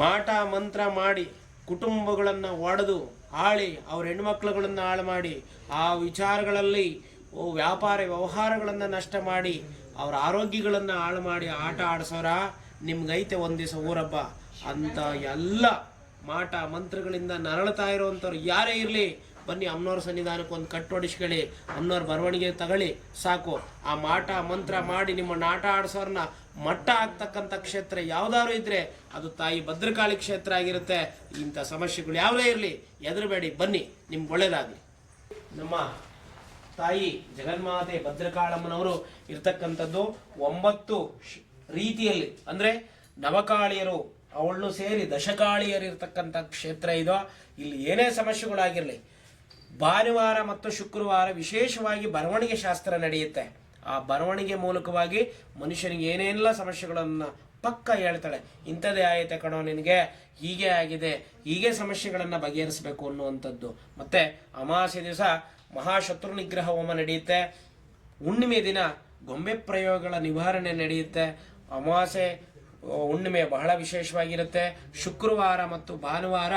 ಮಾಟ ಮಂತ್ರ ಮಾಡಿ ಕುಟುಂಬಗಳನ್ನು ಒಡೆದು ಆಳಿ ಅವ್ರ ಹೆಣ್ಮಕ್ಳುಗಳನ್ನು ಹಾಳು ಮಾಡಿ ಆ ವಿಚಾರಗಳಲ್ಲಿ ವ್ಯಾಪಾರ ವ್ಯವಹಾರಗಳನ್ನು ನಷ್ಟ ಮಾಡಿ ಅವ್ರ ಆರೋಗ್ಯಗಳನ್ನು ಹಾಳು ಮಾಡಿ ಆಟ ಆಡಿಸೋರ ನಿಮ್ಗೈತೆ ಒಂದು ದಿವಸ ಊರಬ್ಬ ಅಂತ ಎಲ್ಲ ಮಾಟ ಮಂತ್ರಗಳಿಂದ ನರಳುತ್ತಾ ಇರುವಂಥವ್ರು ಯಾರೇ ಇರಲಿ ಬನ್ನಿ ಅಮ್ಮನವ್ರ ಸನ್ನಿಧಾನಕ್ಕೆ ಒಂದು ಕಟ್ಟೊಡಿಸ್ಕೊಳ್ಳಿ ಅಮ್ಮನವ್ರ ಬರವಣಿಗೆ ತಗೊಳ್ಳಿ, ಸಾಕು. ಆ ಮಾಟ, ಮಂತ್ರ ಮಾಡಿ ನಿಮ್ಮ ನಾಟ ಆಡಿಸೋರನ್ನ ಮಟ್ಟ ಆಗ್ತಕ್ಕಂಥ ಕ್ಷೇತ್ರ ಯಾವುದಾದ್ರು ಇದ್ರೆ ಅದು ತಾಯಿ ಭದ್ರಕಾಳಿ ಕ್ಷೇತ್ರ ಆಗಿರುತ್ತೆ. ಇಂಥ ಸಮಸ್ಯೆಗಳು ಯಾವುದೇ ಇರಲಿ ಎದುರಬೇಡಿ ಬನ್ನಿ, ನಿಮ್ಗೆ ಒಳ್ಳೇದಾಗಲಿ. ನಮ್ಮ ತಾಯಿ ಜಗನ್ಮಾತೆ ಭದ್ರಕಾಳಮ್ಮನವರು ಇರ್ತಕ್ಕಂಥದ್ದು ಒಂಬತ್ತು ರೀತಿಯಲ್ಲಿ. ಅಂದ್ರೆ ನವಕಾಳಿಯರು, ಅವಳನ್ನು ಸೇರಿ ದಶಕಾಳಿಯರು ಇರ್ತಕ್ಕಂಥ ಕ್ಷೇತ್ರ ಇದು. ಇಲ್ಲಿ ಏನೇ ಸಮಸ್ಯೆಗಳಾಗಿರಲಿ ಭಾನುವಾರ ಮತ್ತು ಶುಕ್ರವಾರ ವಿಶೇಷವಾಗಿ ಬರವಣಿಗೆ ಶಾಸ್ತ್ರ ನಡೆಯುತ್ತೆ. ಆ ಬರವಣಿಗೆ ಮೂಲಕವಾಗಿ ಮನುಷ್ಯನಿಗೆ ಏನೇನೆಲ್ಲ ಸಮಸ್ಯೆಗಳನ್ನು ಪಕ್ಕ ಹೇಳ್ತಾಳೆ. ಇಂಥದ್ದೇ ಆಯಿತೆ ಕಣೋ ನಿನಗೆ. ಹೀಗೆ ಆಗಿದೆ. ಹೀಗೆ ಸಮಸ್ಯೆಗಳನ್ನು ಬಗೆಹರಿಸಬೇಕು ಅನ್ನುವಂಥದ್ದು. ಮತ್ತೆ ಅಮಾಸೆ ದಿವಸ ಮಹಾಶತ್ರು ನಿಗ್ರಹ ಹೋಮ ನಡೆಯುತ್ತೆ. ಹುಣ್ಣಿಮೆ ದಿನ ಗೊಂಬೆ ಪ್ರಯೋಗಗಳ ನಿವಾರಣೆ ನಡೆಯುತ್ತೆ. ಅಮಾವಾಸ್ಯೆ ಆ, ಹುಣ್ಣಿಮೆ ಬಹಳ ವಿಶೇಷವಾಗಿರುತ್ತೆ. ಶುಕ್ರವಾರ ಮತ್ತು ಭಾನುವಾರ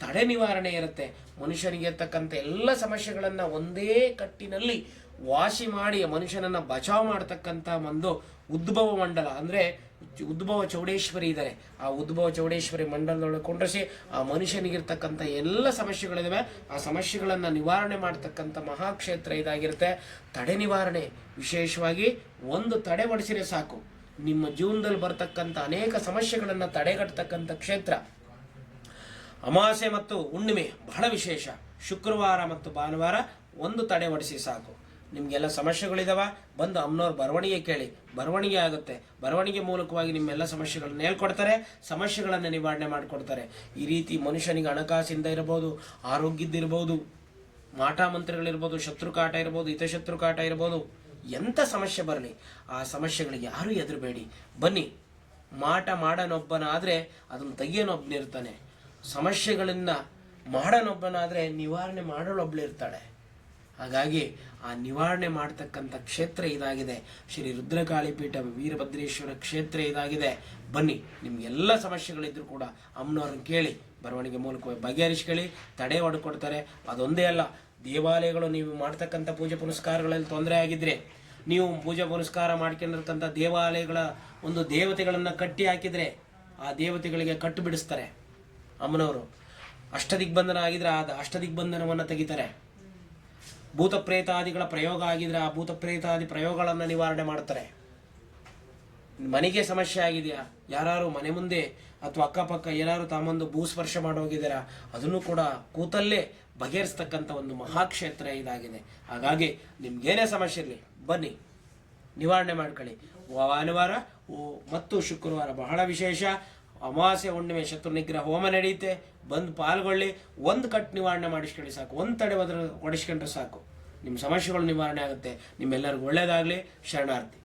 ತಡೆ ನಿವಾರಣೆ ಇರುತ್ತೆ. ಮನುಷ್ಯನಿಗೆ ಇರ್ತಕ್ಕಂಥ ಎಲ್ಲ ಸಮಸ್ಯೆಗಳನ್ನು ಒಂದೇ ಕಟ್ಟಿನಲ್ಲಿ ವಾಸಿ ಮಾಡಿ ಮನುಷ್ಯನನ್ನ ಬಚಾವ್ ಮಾಡ್ತಕ್ಕಂಥ ಒಂದು ಉದ್ಭವ ಮಂಡಲ. ಅಂದ್ರೆ ಉದ್ಭವ ಚೌಡೇಶ್ವರಿ ಇದ್ದಾರೆ ಆ ಉದ್ಭವ ಚೌಡೇಶ್ವರಿ ಮಂಡಲದೊಳಗೆ ಕೊಂಡ್ರಿಸಿ ಆ ಮನುಷ್ಯನಿಗಿರ್ತಕ್ಕಂಥ ಎಲ್ಲ ಸಮಸ್ಯೆಗಳಿದಾವೆ. ಆ ಸಮಸ್ಯೆಗಳನ್ನು ನಿವಾರಣೆ ಮಾಡ್ತಕ್ಕಂಥ ಮಹಾಕ್ಷೇತ್ರ ಇದಾಗಿರುತ್ತೆ. ತಡೆ ನಿವಾರಣೆ ವಿಶೇಷವಾಗಿ ಒಂದು ತಡೆ ಹೊಡಿಸಿದ್ರೆ ಸಾಕು. ನಿಮ್ಮ ಜೀವನದಲ್ಲಿ ಬರ್ತಕ್ಕಂಥ ಅನೇಕ ಸಮಸ್ಯೆಗಳನ್ನು ತಡೆಗಟ್ಟತಕ್ಕಂಥ ಕ್ಷೇತ್ರ. ಅಮಾವಾಸ್ಯೆ ಮತ್ತು ಹುಣ್ಣಿಮೆ ಬಹಳ ವಿಶೇಷ. ಶುಕ್ರವಾರ ಮತ್ತು ಭಾನುವಾರ ಒಂದು ತಡೆ ಒಡಿಸಿ ಸಾಕು. ನಿಮಗೆಲ್ಲ ಸಮಸ್ಯೆಗಳಿದಾವ, ಬಂದು ಅಮ್ಮನವ್ರ ಬರವಣಿಗೆ ಕೇಳಿ. ಬರವಣಿಗೆ ಆಗುತ್ತೆ. ಬರವಣಿಗೆ ಮೂಲಕವಾಗಿ ನಿಮ್ಮೆಲ್ಲ ಸಮಸ್ಯೆಗಳನ್ನ ಹೇಳ್ಕೊಡ್ತಾರೆ, ಸಮಸ್ಯೆಗಳನ್ನು ನಿವಾರಣೆ ಮಾಡಿಕೊಡ್ತಾರೆ. ಈ ರೀತಿ ಮನುಷ್ಯನಿಗೆ ಹಣಕಾಸಿಂದ ಇರ್ಬೋದು, ಆರೋಗ್ಯದ್ದಿರ್ಬೋದು, ಮಾಟ ಶತ್ರು ಶತ್ರುಕಾಟ ಇರ್ಬೋದು ಹಿತಶತ್ರು ಕಾಟ ಇರ್ಬೋದು ಎಂಥ ಸಮಸ್ಯೆ ಬರಲಿ, ಆ ಸಮಸ್ಯೆಗಳಿಗೆ ಯಾರೂ ಎದುರಬೇಡಿ. ಬನ್ನಿ, ಮಾಟ ಮಾಡನೊಬ್ಬನಾದರೆ ಅದನ್ನು ತೆಗಿಯೋನೊಬ್ಬನಿರ್ತಾನೆ ಸಮಸ್ಯೆಗಳನ್ನ ಮಾಡನೊಬ್ಬನಾದರೆ ನಿವಾರಣೆ ಮಾಡಲೊಬ್ಬಳಿರ್ತಾಳೆ ಹಾಗಾಗಿ ಆ ನಿವಾರಣೆ ಮಾಡ್ತಕ್ಕಂಥ ಕ್ಷೇತ್ರ ಇದಾಗಿದೆ. ಶ್ರೀ ರುದ್ರಕಾಳಿಪೀಠ ವೀರಭದ್ರೇಶ್ವರ ಕ್ಷೇತ್ರ ಇದಾಗಿದೆ. ಬನ್ನಿ, ನಿಮಗೆಲ್ಲ ಸಮಸ್ಯೆಗಳಿದ್ರು ಕೂಡ ಅಮ್ಮನವ್ರನ್ನ ಕೇಳಿ, ಬರವಣಿಗೆ ಮೂಲಕ ಬಗೆಹರಿಸ್ಕೊಳ್ಳಿ, ತಡೆ ಹೊಡ್ಕೊಡ್ತಾರೆ. ಅದೊಂದೇ ಅಲ್ಲ ದೇವಾಲಯಗಳು ನೀವು ಮಾಡ್ತಕ್ಕಂಥ ಪೂಜೆ ಪುನಸ್ಕಾರಗಳಲ್ಲಿ ತೊಂದರೆ ಆಗಿದ್ರೆ ನೀವು ಪೂಜೆ ಪುನಸ್ಕಾರ ಮಾಡ್ಕೊಂಡಿರ್ತಕ್ಕಂಥ ದೇವಾಲಯಗಳ ಒಂದು ದೇವತೆಗಳನ್ನು ಕಟ್ಟಿ ಹಾಕಿದ್ರೆ ಆ ದೇವತೆಗಳಿಗೆ ಕಟ್ಟು ಬಿಡಿಸ್ತಾರೆ. ಅಮ್ಮನವರು ಅಷ್ಟದಿಗ್ಬಂಧನ ಆಗಿದ್ರೆ ಆ ಅಷ್ಟದಿಗ್ಬಂಧನವನ್ನು ತೆಗಿತಾರೆ. ಭೂತ ಪ್ರೇತಾದಿಗಳ ಪ್ರಯೋಗ ಆಗಿದ್ರೆ ಆ ಭೂತ ಪ್ರೇತಾದಿ ಪ್ರಯೋಗಗಳನ್ನು ನಿವಾರಣೆ ಮಾಡ್ತಾರೆ. ಮನೆಗೆ ಸಮಸ್ಯೆ ಆಗಿದೆಯಾ? ಯಾರು ಮನೆ ಮುಂದೆ ಅಥವಾ ಅಕ್ಕಪಕ್ಕ ಏನಾದ್ರು ಸ್ಪರ್ಶ ಭೂಸ್ಪರ್ಶ ಮಾಡೋಗಿದ್ದೀರಾ ಅದನ್ನು ಕೂಡ ಕೂತಲ್ಲೇ ಬಗೆಹರಿಸ್ತಕ್ಕಂಥ ಒಂದು ಮಹಾಕ್ಷೇತ್ರ ಇದಾಗಿದೆ. ಹಾಗಾಗಿ ನಿಮ್ಗೇನೇ ಸಮಸ್ಯೆ ಇರಲಿ, ಬನ್ನಿ, ನಿವಾರಣೆ ಮಾಡ್ಕೊಳ್ಳಿ. ಭಾನುವಾರ ಮತ್ತು ಶುಕ್ರವಾರ ಬಹಳ ವಿಶೇಷ. ಅಮಾವಾಸ್ಯ, ಹುಣ್ಣಿಮೆ ಶತ್ರು ಹೋಮ ನಡೆಯುತ್ತೆ. ಬಂದು ಪಾಲ್ಗೊಳ್ಳಿ. ಒಂದು ಕಟ್ ನಿವಾರಣೆ ಮಾಡಿಸ್ಕೊಳ್ಳಿ ಸಾಕು. ಒಂದು ತಡೆ ಬದಲು ಸಾಕು. ನಿಮ್ಮ ಸಮಸ್ಯೆಗಳು ನಿವಾರಣೆ ಆಗುತ್ತೆ. ನಿಮ್ಮೆಲ್ಲರಿಗೂ ಒಳ್ಳೆಯದಾಗಲಿ ಶರಣಾರ್ಥಿ.